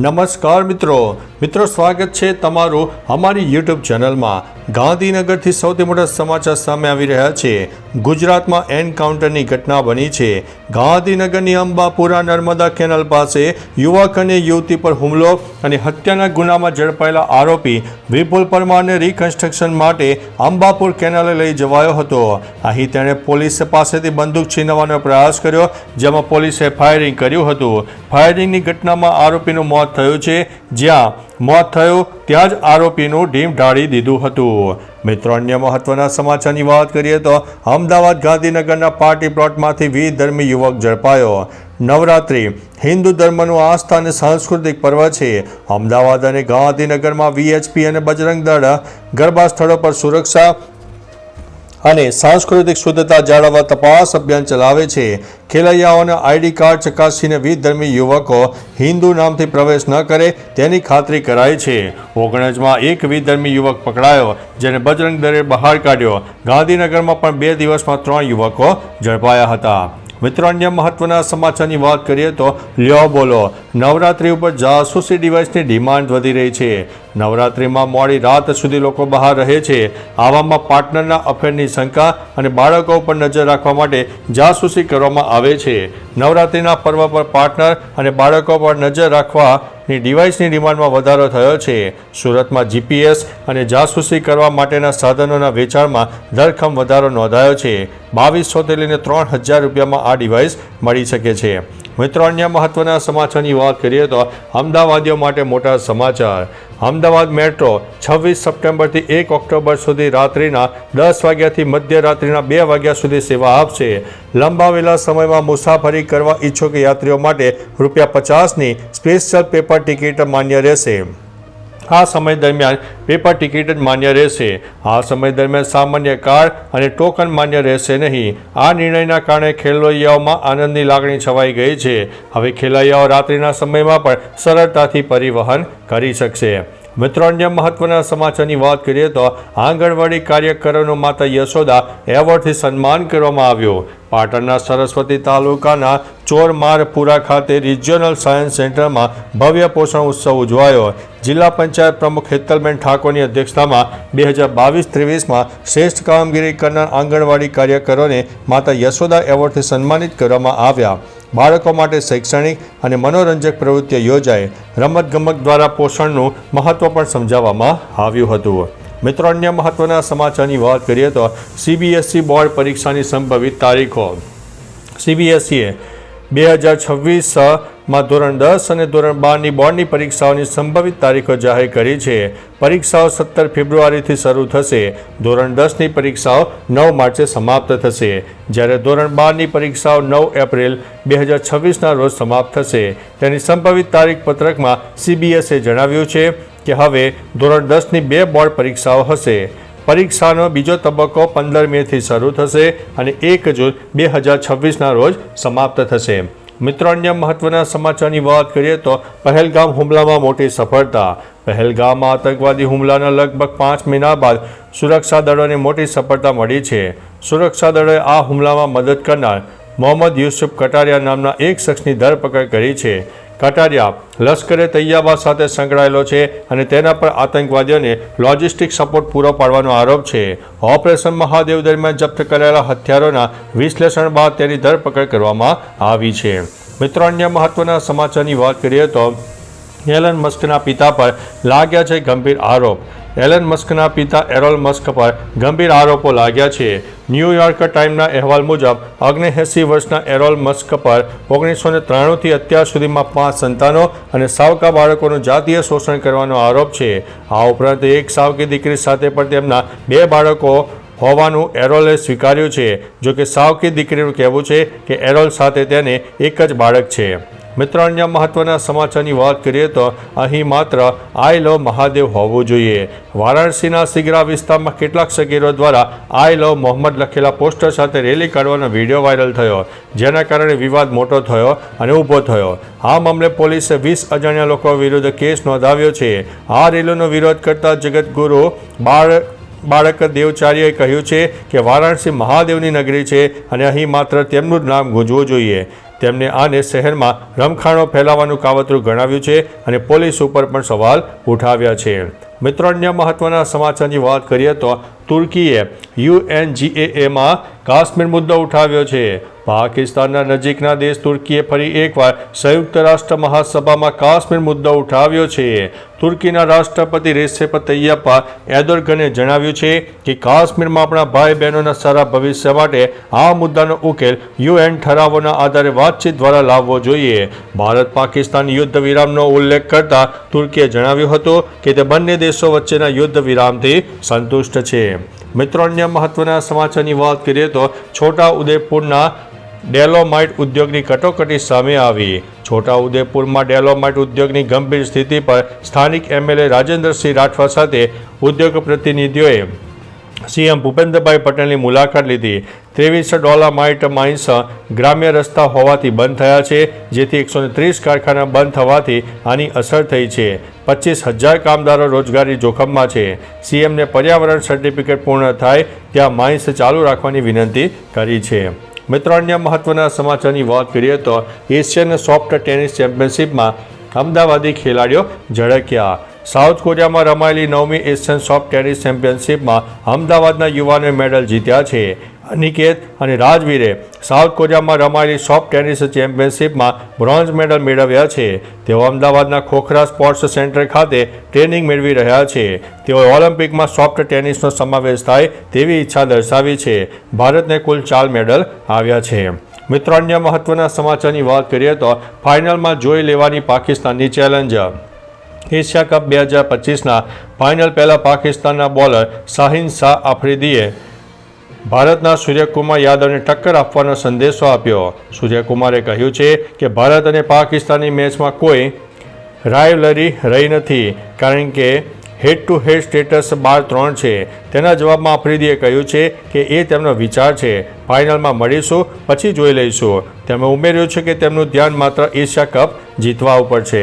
નમસ્કાર મિત્રો. મિત્રો, સ્વાગત છે તમારું અમારી યુટ્યુબ ચેનલમાં. ગાંધીનગરથી સૌથી મોટા સમાચાર સામે આવી રહ્યા છે. ગુજરાતમાં એનકાઉન્ટરની ઘટના બની છે. ગાંધીનગરની અંબાપુરા નર્મદા કેનાલ પાસે યુવક અને યુવતી પર હુમલો અને હત્યાના ગુનામાં ઝડપાયેલા આરોપી વિપુલ પરમારને રિકન્સ્ટ્રક્શન માટે અંબાપુર કેનાલે લઈ જવાયો હતો. અહીં તેણે પોલીસ પાસેથી બંદૂક છીનવાનો પ્રયાસ કર્યો, જેમાં પોલીસે ફાયરિંગ કર્યું હતું. ફાયરિંગની ઘટનામાં આરોપીનું મોત થયું છે. જ્યાં મોત થયું, ત્યાં જ આરોપીનું ઢીમ ઢાળી દીધું હતું. મિત્રો, અન્ય મહત્વના સમાચારની વાત કરીએ તો અમદાવાદ ગાંધીનગરના પાર્ટી પ્લોટમાંથી વિધર્મી યુવક ઝડપાયો. નવરાત્રિ હિન્દુ ધર્મનું આસ્થા અને સાંસ્કૃતિક પર્વ છે. અમદાવાદ અને ગાંધીનગરમાં વીએચપી અને બજરંગ દળ ગરબા સ્થળો પર સુરક્ષા અને સાંસ્કૃતિક શુદ્ધતા જાળવવા તપાસ અભિયાન ચલાવે છે. ખેલૈયાઓના આઈડી કાર્ડ ચકાસીને વિધર્મી યુવકો હિન્દુ નામથી પ્રવેશ ન કરે તેની ખાતરી કરાય છે. ઓગણજમાં એક વિધર્મી યુવક પકડાયો, જેને બજરંગ દળે બહાર કાઢ્યો. ગાંધીનગરમાં પણ બે દિવસમાં ત્રણ યુવકો ઝડપાયા હતા. મિત્રો, અન્ય મહત્વના સમાચારની વાત કરીએ તો લ્યો બોલો. નવરાત્રી ઉપર જાસૂસી ડિવાઇસની ડિમાન્ડ વધી રહી છે. નવરાત્રિમાં મોડી રાત સુધી લોકો બહાર રહે છે. આવામાં પાર્ટનરના અફેરની શંકા અને બાળકો ઉપર નજર રાખવા માટે જાસૂસી કરવામાં આવે છે. નવરાત્રિના પર્વ પર પાર્ટનર અને બાળકો પર નજર રાખવાની ડિવાઇસની ડિમાન્ડમાં વધારો થયો છે. સુરતમાં જીપીએસ અને જાસૂસી કરવા માટેના સાધનોના વેચાણમાં ધરખમ વધારો નોંધાયો છે. બાવીસોથી લઈને ત્રણ હજાર રૂપિયામાં આ ડિવાઇસ મળી શકે છે. મિત્રો અન્ય મહત્વના સમાચારની વાત કરીએ તો અમદાવાદીઓ માટે મોટા સમાચાર. અમદાવાદ મેટ્રો છવ્વીસ સપ્ટેમ્બરથી એક ઓક્ટોબર સુધી રાત્રિના દસ વાગ્યાથી મધ્યરાત્રિના બે વાગ્યા સુધી સેવા આપશે. લંબાવેલા સમયમાં મુસાફરી કરવા ઈચ્છુક યાત્રીઓ માટે રૂપિયા પચાસની સ્પેશિયલ પેપર ટિકિટ માન્ય રહેશે. આ સમય દરમિયાન પેપર ટિકિટ જ માન્ય રહેશે. આ સમય દરમિયાન સામાન્ય કાર્ડ અને ટોકન માન્ય રહેશે નહીં. આ નિર્ણયના કારણે ખેલૈયાઓમાં આનંદની લાગણી છવાઈ ગઈ છે. હવે ખેલૈયાઓ રાત્રિના સમયમાં પણ સરળતાથી પરિવહન કરી શકશે. મિત્રો, અન્ય મહત્વના સમાચારની વાત કરીએ તો આંગણવાડી કાર્યકરોનું માતા યશોદા એવોર્ડથી સન્માન કરવામાં આવ્યું. પાટણના સરસ્વતી તાલુકાના ચોરમારપુરા ખાતે રિજિયોનલ સાયન્સ સેન્ટરમાં ભવ્ય પોષણ ઉત્સવ ઉજવાયો. જિલ્લા પંચાયત પ્રમુખ હેતલબેન ઠાકોરની અધ્યક્ષતામાં બે હજાર બાવીસ ત્રેવીસમાં શ્રેષ્ઠ કામગીરી કરનાર આંગણવાડી કાર્યકરોને માતા યશોદા એવોર્ડથી સન્માનિત કરવામાં આવ્યા. બાળકો માટે શૈક્ષણિક અને મનોરંજક પ્રવૃત્તિઓ યોજાઈ રમતગમત દ્વારા પોષણનું મહત્વ પણ સમજાવવામાં આવ્યું હતું. મિત્રો, અન્ય મહત્વના સમાચારની વાત કરીએ તો સીબીએસઈ બોર્ડ પરીક્ષાની સંભવિત તારીખો. સીબીએસઈએ બે હજાર છવ્વીસમાં ધોરણ દસ અને ધોરણ બારની બોર્ડની પરીક્ષાઓની સંભવિત તારીખો જાહેર કરી છે. પરીક્ષાઓ સત્તર ફેબ્રુઆરીથી શરૂ થશે. ધોરણ દસની પરીક્ષાઓ નવ માર્ચે સમાપ્ત થશે. જ્યારે ધોરણ બારની પરીક્ષાઓ નવ એપ્રિલ બે હજાર છવ્વીસના રોજ સમાપ્ત થશે. તેની સંભવિત તારીખ પત્રકમાં સીબીએસએ જણાવ્યું છે કે હવે ધોરણ દસની બે બોર્ડ પરીક્ષાઓ હશે. પરીક્ષાનો બીજો તબક્કો પંદર મેથી શરૂ થશે અને એક જૂન બે હજાર છવ્વીસના રોજ સમાપ્ત થશે. મિત્રો અન્ય મહત્વના સમાચારની વાત કરીએ તો પહેલગામ હુમલામાં મોટી સફળતા. પહેલગામમાં આતંકવાદી હુમલાના લગભગ પાંચ મહિના બાદ સુરક્ષા દળોને મોટી સફળતા મળી છે. સુરક્ષા દળોએ આ હુમલામાં મદદ કરનાર મોહમ્મદ યુસુફ કટારિયા નામના એક શખ્સની ધરપકડ કરી છે. કટારિયા લશ્કરે તૈયાબા સાથે સંકળાયેલો છે અને તેના પર આતંકવાદીઓને લોજિસ્ટિક સપોર્ટ પૂરો પાડવાનો આરોપ છે. ઓપરેશન મહાદેવ દરમિયાન જપ્ત કરાયેલા હથિયારોના વિશ્લેષણ બાદ તેની ધરપકડ કરવામાં આવી છે. મિત્રો, અન્ય મહત્વના સમાચારની વાત કરીએ તો એલન મસ્કના પિતા પર લાગ્યા છે ગંભીર આરોપ. એલન મસ્કના પિતા એરોલ મસ્ક પર ગંભીર આરોપો લાગ્યા છે. ન્યૂયોર્ક ટાઈમના અહેવાલ મુજબ ઓગણએંસી વર્ષના એરોલ મસ્ક પર ઓગણીસો ને ત્રાણુંથી અત્યાર સુધીમાં પાંચ સંતાનો અને સાવકા બાળકોનું જાતીય શોષણ કરવાનો આરોપ છે. આ ઉપરાંત એક સાવકી દીકરી સાથે પણ તેમના બે બાળકો હોવાનું એરોલે સ્વીકાર્યું છે. જો કે સાવકી દીકરીનું કહેવું છે કે એરોલ સાથે તેને એક જ બાળક છે. મિત્રો મહત્વના સમાચારની વાત કરીએ તો અહીં માત્ર આઈ લવ મહાદેવ હોવું જોઈએ. વારાણસીના સિગરા વિસ્તારમાં કેટલાક સગીરો દ્વારા આઈ લવ મોહમ્મદ લખેલા પોસ્ટર સાથે રેલી કાઢવાનો વીડિયો વાયરલ થયો, જેના કારણે વિવાદ મોટો થયો અને ઊભો થયો. આ મામલે પોલીસે વીસ અજાણ્યા લોકો વિરુદ્ધ કેસ નોંધાવ્યો છે. આ રેલીનો વિરોધ કરતા જગતગુરુ બાળ, બાળક દેવચાર્યએ કહ્યું છે કે વારાણસી મહાદેવની નગરી છે અને અહીં માત્ર તેમનું જ નામ ગુંજવું જોઈએ. તેમને આને શહેરમાં રમખાણો ફેલાવવાનું કાવતરું ગણાવ્યું છે અને પોલીસ ઉપર પણ સવાલ ઉઠાવ્યા છે. મિત્રો અન્ય મહત્વના સમાચારની વાત કરીએ તો તુર્કીએ યુએનજીએમાં કાશ્મીર મુદ્દો ઉઠાવ્યો છે. પાકિસ્તાનના નજીકના દેશ તુર્કીએ ફરી એકવાર સંયુક્ત રાષ્ટ્ર મહાસભામાં કાશ્મીર મુદ્દો ઉઠાવ્યો છે. તુર્કીના રાષ્ટ્રપતિ રેસેપ તૈયપ્પા એદોરગને જણાવ્યું છે કે કાશ્મીરમાં આપણા ભાઈ બહેનોના સારા ભવિષ્ય માટે આ મુદ્દાનો ઉકેલ યુએન ઠરાવોના આધારે વાતચીત દ્વારા લાવવો જોઈએ. ભારત પાકિસ્તાન યુદ્ધ વિરામનો ઉલ્લેખ કરતા તુર્કીએ જણાવ્યું હતું કે તે બંને દેશો વચ્ચેના યુદ્ધ વિરામથી સંતુષ્ટ છે. મિત્રો, અન્ય મહત્વના સમાચારની વાત કરીએ તો છોટા ઉદેપુરના ડેલોમાઇટ ઉદ્યોગની કટોકટી સામે આવી. છોટા ઉદેપુરમાં ડેલોમાઇટ ઉદ્યોગની ગંભીર સ્થિતિ પર સ્થાનિક એમએલએ રાજેન્દ્રસિંહ રાઠવા સાથે ઉદ્યોગ પ્રતિનિધિઓએ સીએમ ભૂપેન્દ્રભાઈ પટેલની મુલાકાત લીધી. ત્રેવીસ ડોલામાઇટ માઇન્સ ગ્રામ્ય રસ્તા હોવાથી બંધ થયા છે, જેથી એકસો ત્રીસ કારખાના બંધ થવાથી આની અસર થઈ છે. પચીસ હજાર કામદારો રોજગારી જોખમમાં છે. સીએમને પર્યાવરણ સર્ટિફિકેટ પૂર્ણ થાય ત્યાં માઇન્સ ચાલુ રાખવાની વિનંતી કરી છે. મિત્રો, અન્ય મહત્વના સમાચારની વાત કરીએ તો એશિયન સોફ્ટ ટેનિસ ચેમ્પિયનશિપમાં અમદાવાદી ખેલાડીઓ ઝળક્યા. સાઉથ કોરિયામાં રમાયેલી નવમી એશિયન સોફ્ટ ટેનિસ ચેમ્પિયનશિપમાં અમદાવાદના યુવાને મેડલ જીત્યા છે. અનિકેત અને રાજવીરે સાઉથ કોરિયામાં રમાયેલી સોફ્ટ ટેનિસ ચેમ્પિયનશિપમાં બ્રોન્ઝ મેડલ મેળવ્યા છે. તેઓ અમદાવાદના ખોખરા સ્પોર્ટ્સ સેન્ટર ખાતે ટ્રેનિંગ મેળવી રહ્યા છે. તેઓએ ઓલિમ્પિકમાં સોફ્ટ ટેનિસનો સમાવેશ થાય તેવી ઈચ્છા દર્શાવી છે. ભારતને કુલ ચાર મેડલ આવ્યા છે. મિત્રો, અન્ય મહત્વના સમાચારની વાત કરીએ તો ફાઇનલમાં જોઈ લેવાની પાકિસ્તાનની ચેલેન્જ એશિયા કપ બે હજાર પચીસના ફાઇનલ પહેલાં પાકિસ્તાનના બોલર શાહીન શાહ આફ્રિદીએ ભારતના સૂર્યકુમાર યાદવને ટક્કર આપવાનો સંદેશો આપ્યો. સૂર્યકુમારે કહ્યું છે કે ભારત અને પાકિસ્તાનની મેચમાં કોઈ રાયલરી રહી નથી, કારણ કે હેડ ટુ હેડ સ્ટેટસ બાર ત્રણ છે. તેના જવાબમાં આફ્રિદીએ કહ્યું છે કે એ તેમનો વિચાર છે. ફાઇનલમાં મળીશું, પછી જોઈ લઈશું. તેમણે ઉમેર્યું છે કે તેમનું ધ્યાન માત્ર એશિયા કપ જીતવા ઉપર છે.